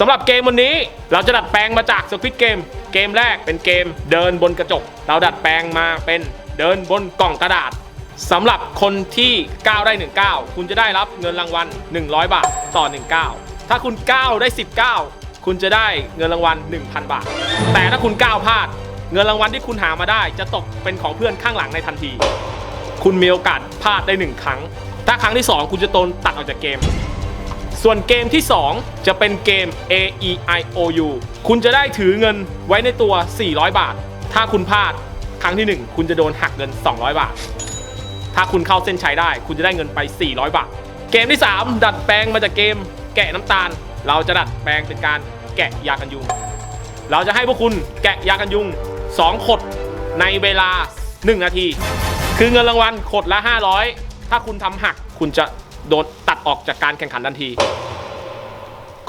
สำหรับเกมวันนี้เราจะดัดแปลงมาจากสควิตเกมเกมแรกเป็นเกมเดินบนกระจก เราดัดแปลงมาเป็นเดินบนกล่องกระดาษสำหรับคนที่ก้าวได้1ก้าวคุณจะได้รับเงินรางวัล 100 บาทต่อ1ก้าวถ้าคุณก้าวได้10ก้าวคุณจะได้เงินรางวัล 1,000 บาท แต่ถ้าคุณก้าวพลาด เงินรางวัลที่คุณหามาได้จะตกเป็นของเพื่อนข้างหลังในทันที คุณมีโอกาสพลาดได้หนึ่งครั้ง ถ้าครั้งที่ 2 คุณจะโดนตัดออกจากเกม ส่วนเกมที่ 2 จะเป็นเกม A E I O U คุณจะได้ถือเงินไว้ในตัว 400 บาท ถ้าคุณพลาดครั้งที่ 1 คุณจะโดนหักเงิน 200 บาท ถ้าคุณเข้าเส้นชัยได้ คุณจะได้เงินไป 400 บาท เกมที่ 3 ดัดแปลงมาจากเกม แกะน้ำตาล เราจะดัดแปลงเป็นการแกะยากันยุง เราจะให้พวกคุณแกะยากันยุง 2 ขดในเวลา 1 นาที คือเงินรางวัลขดละ 500 ถ้าคุณทำหักคุณจะโดน ออกจากการแข่งขันทันที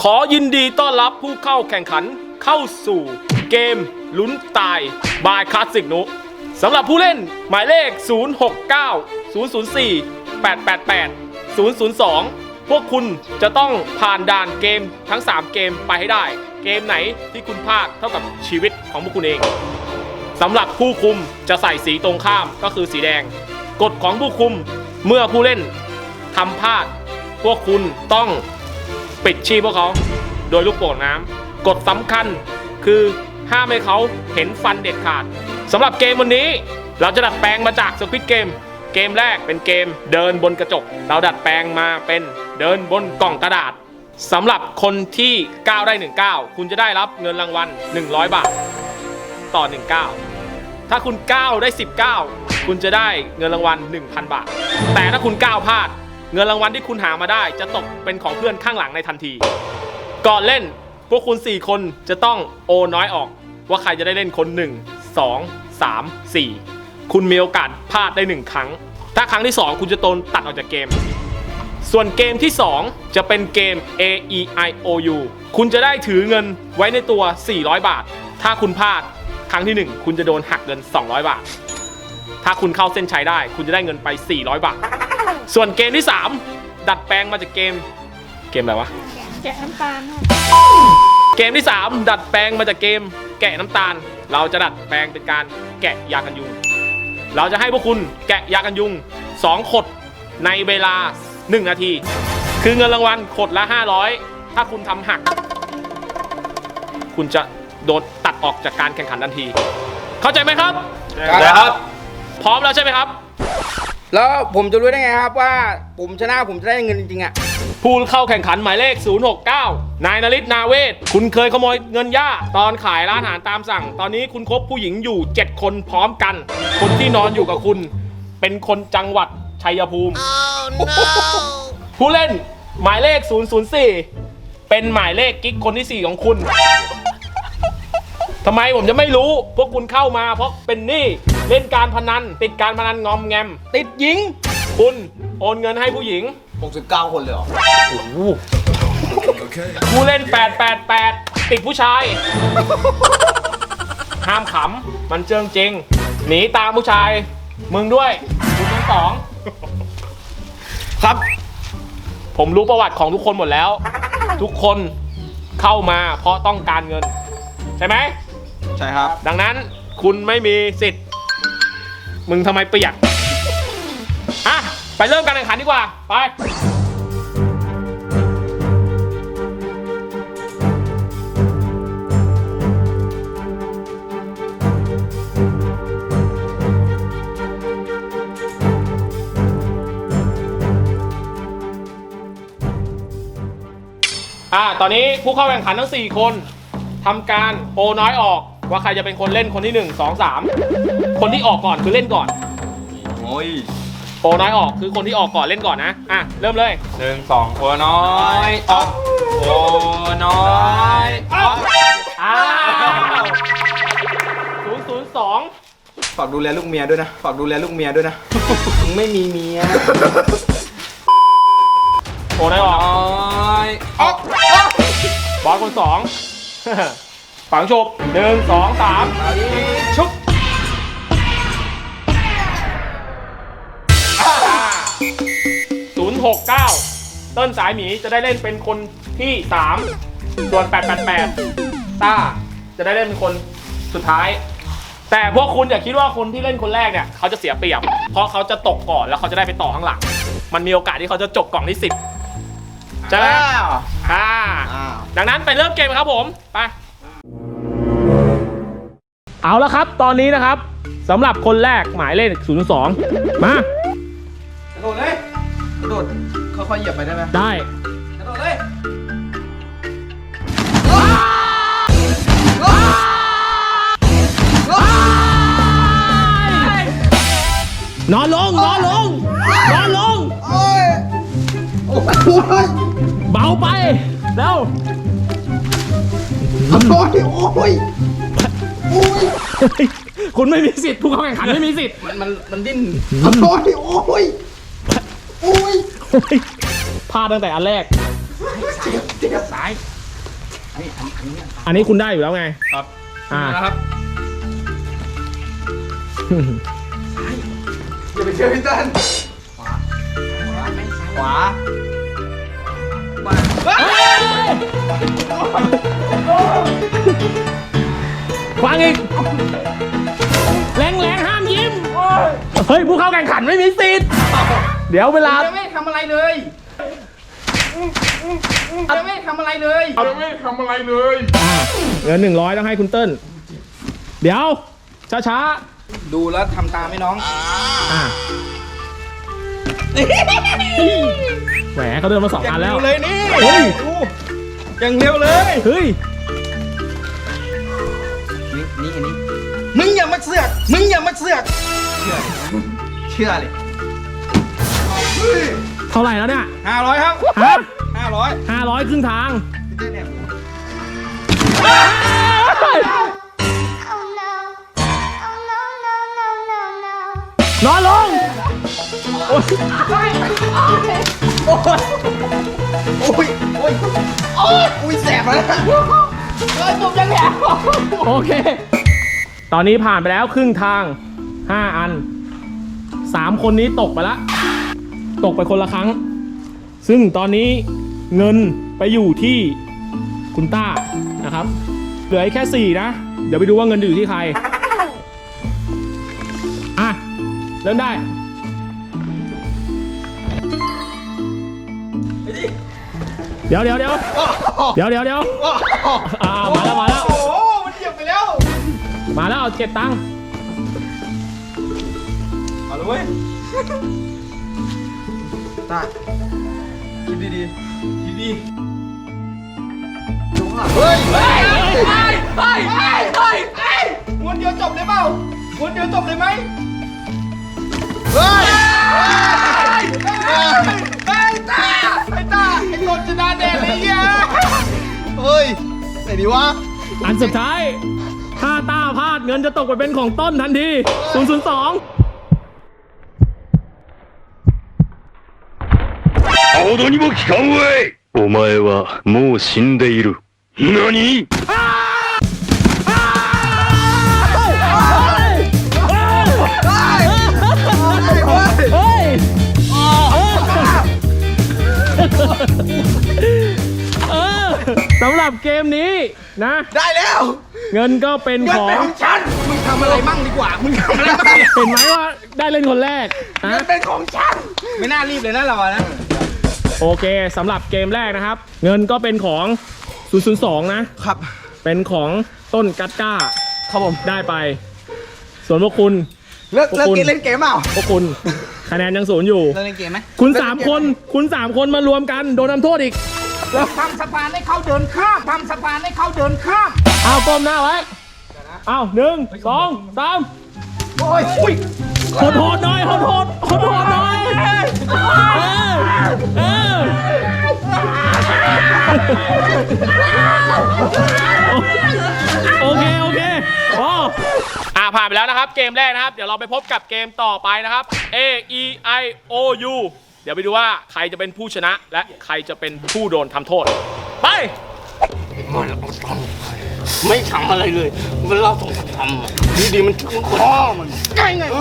ขอยินดีต้อนรับผู้เข้าแข่งขันเข้าสู่เกมลุ้นตายบายคลาสสิกนุสำหรับผู้เล่นหมายเลข 069 004 888 002 พวกคุณจะต้องผ่านด่านเกมทั้ง 3 เกมไปให้ได้ เกมไหนที่คุณพลาดเท่ากับชีวิตของพวกคุณเองสำหรับผู้คุมจะใส่สีตรงข้ามก็คือสีแดง กฎของผู้คุมเมื่อผู้เล่นทำพลาด พวกคุณต้องปิดชีพพวกเขา โดยลูกโป่งน้ำกฎสำคัญคือห้ามให้เขาเห็นฟันเด็ดขาดสำหรับเกมวันนี้เราจะดัดแปลงมาจากสควิตเกม เกมแรกเป็นเกมเดินบนกระจก เราดัดแปลงมาเป็นเดินบนกล่องกระดาษสำหรับคนที่ก้าวได้หนึ่งก้าวคุณจะได้รับเงินรางวัล 100 บาท ต่อ1ก้าวถ้าคุณก้าวได้ 10ก้าวคุณจะได้เงินรางวัล 1,000 บาท แต่ถ้าคุณก้าวพลาด เงินรางวัลที่คุณหามาได้จะตกเป็นของเพื่อนข้างหลังในทันที ก่อนเล่นพวกคุณ 4 คนจะต้องโอน้อยออก ว่าใครจะได้เล่นคน 1 2 3 4 คุณมีโอกาสพลาดได้ 1 ครั้ง ถ้าครั้งที่ 2 คุณจะโดนตัดออกจากเกม ส่วนเกมที่ 2 จะเป็นเกม A E I O U คุณจะได้ถือเงินไว้ในตัว 400 บาท ถ้าคุณพลาดครั้งที่ 1 คุณจะโดนหักเงิน 200 บาท ถ้าคุณเข้าเส้นชัยได้ คุณจะได้เงินไป 400 บาท ส่วนเกมที่ 3 ดัดแปลงมาจากเกม เกมอะไรวะ แกะน้ำตาลค่ะเกมที่ 3 ดัดแปลงมาจากเกม แกะน้ำตาล เราจะดัดแปลงเป็นการแกะยากันยุง เราจะให้พวกคุณแกะยากันยุง 2 ขดในเวลา 1 นาที คือเงินรางวัลขดละ 500 ถ้าคุณทำหัก คุณจะโดนตัดออกจากการแข่งขันทันที เข้าใจไหมครับ ครับ พร้อมแล้วใช่ไหมครับ แล้วผมจะรู้ได้ไงครับว่าผมชนะผมจะได้เงินจริงๆอะ ผู้เข้าแข่งขันหมายเลข 069 นายนริศนาเวศ คุณเคยขโมยเงินย่า ตอนขายร้านอาหารตามสั่ง ตอนนี้คุณคบผู้หญิงอยู่ 7 คนพร้อมกัน คนที่นอนอยู่กับคุณ เป็นคนจังหวัดชัยภูมิ ผู้เล่นหมายเลข 004 เป็นหมายเลขกิ๊กคนที่ 4 ของคุณ ทำไมผมจะไม่รู้ พวกคุณเข้ามาเพราะเป็นหนี้ เล่นการพนัน ติดการพนันงอมแงม ติดหญิง คุณโอนเงินให้ผู้หญิง 69 คนเลยเหรอ ผู้เล่น 888 ติดผู้ชาย ห้ามขำ มันเจิงจริง หนีตามผู้ชาย มึงด้วยคุณทั้งสอง ครับ ผมรู้ประวัติของทุกคนหมดแล้ว ทุกคนเข้ามาเพราะต้องการเงิน ใช่ไหม ใช่ครับ ดังนั้นคุณไม่มีสิทธิ์ มึงทำไมเปียกอะไปเริ่มการแข่งขันดีกว่า ไป อ่าตอนนี้ผู้เข้าแข่งขันทั้ง 4 คนทำการโอน้อยออก ว่าใครจะเป็นคนเล่นคนที่ 1 2 3 คนที่ออกก่อนคือเล่นก่อนโอ้ยโอน้อยออกคือคนที่ออกก่อนเล่นก่อนนะอะเริ่มเลยหนึ่งสองโอน้อยออกโอน้อยออกอ้าวศูนย์ศูนย์สองฝากดูแลลูกเมียด้วยนะฝากดูแลลูกเมียด้วยนะมึงไม่มีเมียโอน้อยออกน้อยออกบอลคนสอง ฝังชบหนึ่งสองสามชุบศูนย์หกเก้าต้นสายหมีจะได้เล่นเป็นคนที่สามส่วน888ต้าจะได้เล่นเป็นคนสุดท้าย แต่พวกคุณอย่าคิดว่าคนที่เล่นคนแรกเนี่ย เขาจะเสียเปรียบ เพราะเขาจะตกก่อนแล้วเขาจะได้ไปต่อข้างหลัง มันมีโอกาสที่เขาจะจบกล่องที่10ใช่ไหมอ้าวอ่าอ้าวดังนั้นไปเริ่มเกมครับผม ไป เอาละครับ ตอนนี้นะครับสำหรับคนแรกหมายเลข002 มา กระโดดเลย กระโดด ค่อยๆเหยียบไปได้ไหมได้ กระโดดเลยนอนลง นอนลง นอนลง โอ้ยโอ้ยเบาไปเร็วโอ้ยโอ้ยโอ้ย คุณไม่มีสิทธิ์ผู้เข้าแข่งขันไม่มีสิทธิ์มันมันมันดิ้นโอ้ยโอ้ยโอ้ยพลาดตั้งแต่อันแรก เจ็บเจ็บสายอันนี้อันนี้อันนี้อันนี้คุณได้อยู่แล้วไง ครับอ่า นะครับอย่าไปเชื่อพี่เติ้ลขวาขวาขวา ฟังอีกแรงแรงๆห้ามยิ้ม เฮ้ยผู้เข้าแข่งขันไม่มีสิทธิ์ เดี๋ยวเวลาจะไม่ทำอะไรเลยจะไม่ทำอะไรเลยอ่าเงินหนึ่งร้อยต้องให้คุณเติ้ลเดี๋ยว ช้าดูแล้วทำตามไหมน้อง ๆอ่าแหมเขาเดินมาสองอย่างอันเร็แล้ววเลยนี่เฮ้ยดูอย่างเร็วเลย เฮ้ย นี่นี่อันนี้มึงอย่ามาเสือก มึงอย่ามาเสือก เชื่อเลยเชื่อเลยเท่าไหร่แล้วเนี่ยห้าร้อยครับฮะห้าร้อยห้าร้อยครึ่งทาง Oh no. Oh no, no, no, no, no. นอนลง โอ้ยโอ้ยโอ้ยโอ้ยโอ้ยอุ้ยแสบแล้วเออผมยังแหบโอเค ตอนนี้ผ่านไปแล้วครึ่งทาง 5 อัน 3 คนนี้ตกไปละ ตกไปคนละครั้ง ซึ่งตอนนี้เงินไปอยู่ที่คุณต้านะครับ เหลือแค่ 4 นะ เดี๋ยวไปดูว่าเงินอยู่ที่ใคร อะ เริ่มได้เดี๋ยวเดี๋ยวเดี๋ยวเดี๋ยวเดี๋ยวเดี๋ยวอ่ามาแล้วมาแล้ว มาแล้วเอาเก็บตังค์เอาเลยเว้ยตาคิดดีๆคิดดีดูข้างหลังเฮ้ยเฮ้ยเฮ้ยเฮ้ยเฮ้ยเฮ้ยเฮ้ยเฮ้ยม้วนเดียวจบเลยเปล่าม้วนเดียวจบเลยไหมเฮ้ยเฮ้ยเฮ้ยตาไอ้ตาไอ้ตนชนะแน่เลยเหี้ยเฮ้ยไหนดีวะอันสุดท้าย ถ้าต้าพลาดเงินจะตกไปเป็นของต้นทันที 002 ほどにも聞かんわいお前はもう死んでいる。何 เฮ้ยเออสำหรับเกมนี้นะ ได้แล้ว เงินก็เป็นเงิขนอง เป็นของฉัน มึงทำอะไรมั่งดีกว่า มึงทำอะไรมั่งเห็นไหมว่าได้เล่นคนแรกเงินะนเป็นของฉัน ไม่น่ารีบเลยนะเราอะนะ โอเคสำหรับเกมแรกนะครับ เงินก็เป็นของ 002 นะ ครับ เป็นของต้นกัดก้าครับผม ได้ไป ส่วนพวกคุณ เลิกพวกเลิกคุณกินเล่นเกมเปล่าพวกคุณคะแนนยังศูนย์อยู่ เลิกเล่นเกมไหมคุณสามคนคุณสามคนมารวมกันโดนทำโทษอีก ทำสะพานให้เขาเดินข้ามทำสะพานให้เขาเดินข้าม เอาก้มหน้าไว้เอาหนึ่งสองสามโอ้ยอุ้ยโหดโหดหน่อยโหดโหดโหดโหดหน่อยเออเออโอเคโอเคพออ่าผ่านไปแล้วนะครับ เกมแรกนะครับ เดี๋ยวเราไปพบกับเกมต่อไปนะครับ A E I O U เดี๋ยวไปดูว่าใครจะเป็นผู้ชนะและใครจะเป็นผู้โดนทำโทษ ไป ไม่ทำอะไรเลย มันเล่าสองสามคำอะดีดีๆมันมันข้อมันไงไงเอ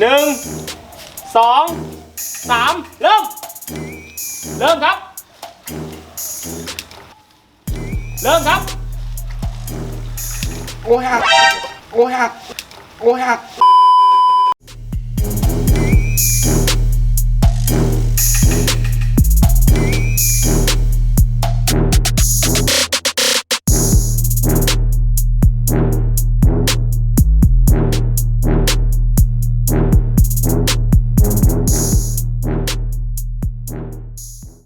หนึ่งสองสามเริ่ม เริ่มครับ เริ่มครับ โอ้ยหักโอ้ยหักโอ้ยหัก